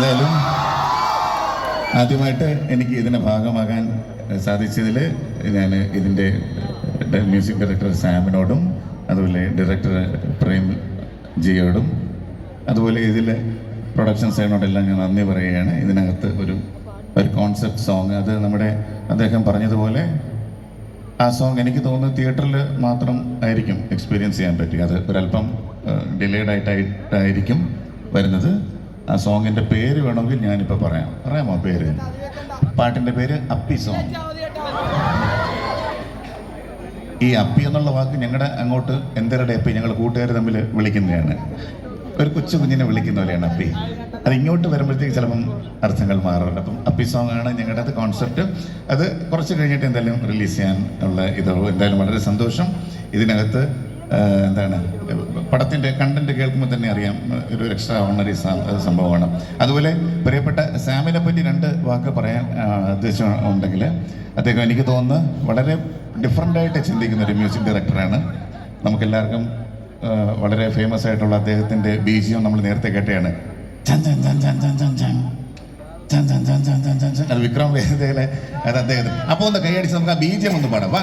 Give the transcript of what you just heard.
എന്തായാലും ആദ്യമായിട്ട് എനിക്ക് ഇതിന്റെ ഭാഗമാകാൻ സാധിച്ചതിൽ ഞാൻ ഇതിന്റെ മ്യൂസിക് ഡയറക്ടർ സാമിനോടും അതുപോലെ ഡയറക്ടർ പ്രേം ജിയോടും അതുപോലെ ഇതിൽ പ്രൊഡക്ഷൻ സൈഡിനോടെല്ലാം ഞാൻ നന്ദി പറയുകയാണ്. ഇതിനകത്ത് ഒരു ഒരു കോൺസെപ്റ്റ് സോങ്. അത് നമ്മുടെ അദ്ദേഹം പറഞ്ഞതുപോലെ ആ സോങ് എനിക്ക് തോന്നുന്നു തിയേറ്ററിൽ മാത്രം ആയിരിക്കും എക്സ്പീരിയൻസ് ചെയ്യാൻ പറ്റുക അത് ഒരല്പം ഡിലേഡ് ആയിട്ടായിട്ടായിരിക്കും വരുന്നത്. ആ സോങ്ങിന്റെ പേര് വേണമെങ്കിൽ ഞാനിപ്പോൾ പറയാം. പറയാമോ പേര്? പാട്ടിന്റെ പേര് അപ്പി സോങ്. ഈ അപ്പി എന്നുള്ള വാക്ക് ഞങ്ങളുടെ അങ്ങോട്ട് എന്തരടെ അപ്പി ഞങ്ങൾ കൂട്ടുകാർ തമ്മിൽ വിളിക്കുന്നതാണ്. ഒരു കൊച്ചു കുഞ്ഞിനെ വിളിക്കുന്ന പോലെയാണ് അപ്പി. അത് ഇങ്ങോട്ട് വരുമ്പോഴത്തേക്ക് ചിലപ്പം അർത്ഥങ്ങൾ മാറാറുണ്ട്. അപ്പം അപ്പി സോങ് ആണ് ഞങ്ങളുടെ അത് കോൺസെപ്റ്റ് അത് കുറച്ച് കഴിഞ്ഞിട്ട് എന്തായാലും റിലീസ് ചെയ്യാൻ ഉള്ള ഇതോ എന്തായാലും വളരെ സന്തോഷം. ഇതിനകത്ത് എന്താണ് പടത്തിന്റെ കണ്ടന്റ് കേൾക്കുമ്പോൾ തന്നെ അറിയാം ഒരു എക്സ്ട്രാ ഓണറി സംഭവമാണ് അതുപോലെ പ്രിയപ്പെട്ട സാമിനെ പറ്റി രണ്ട് വാക്ക് പറയാൻ ഉദ്ദേശം ഉണ്ടെങ്കിൽ അദ്ദേഹം എനിക്ക് തോന്നുന്നു വളരെ ഡിഫറെന്റ് ആയിട്ട് ചിന്തിക്കുന്ന ഒരു മ്യൂസിക് ഡയറക്ടറാണ് നമുക്കെല്ലാവർക്കും വളരെ ഫേമസ് ആയിട്ടുള്ള അദ്ദേഹത്തിന്റെ ബീജിയം നമ്മൾ നേരത്തെ കേട്ടെയാണ്. അത് വിക്രം വേദയിലെ അത് അദ്ദേഹത്തിന് അപ്പോൾ ഒന്ന് കൈയടിച്ച് നമുക്ക് ആ ബീജിയം ഒന്ന് പാടാം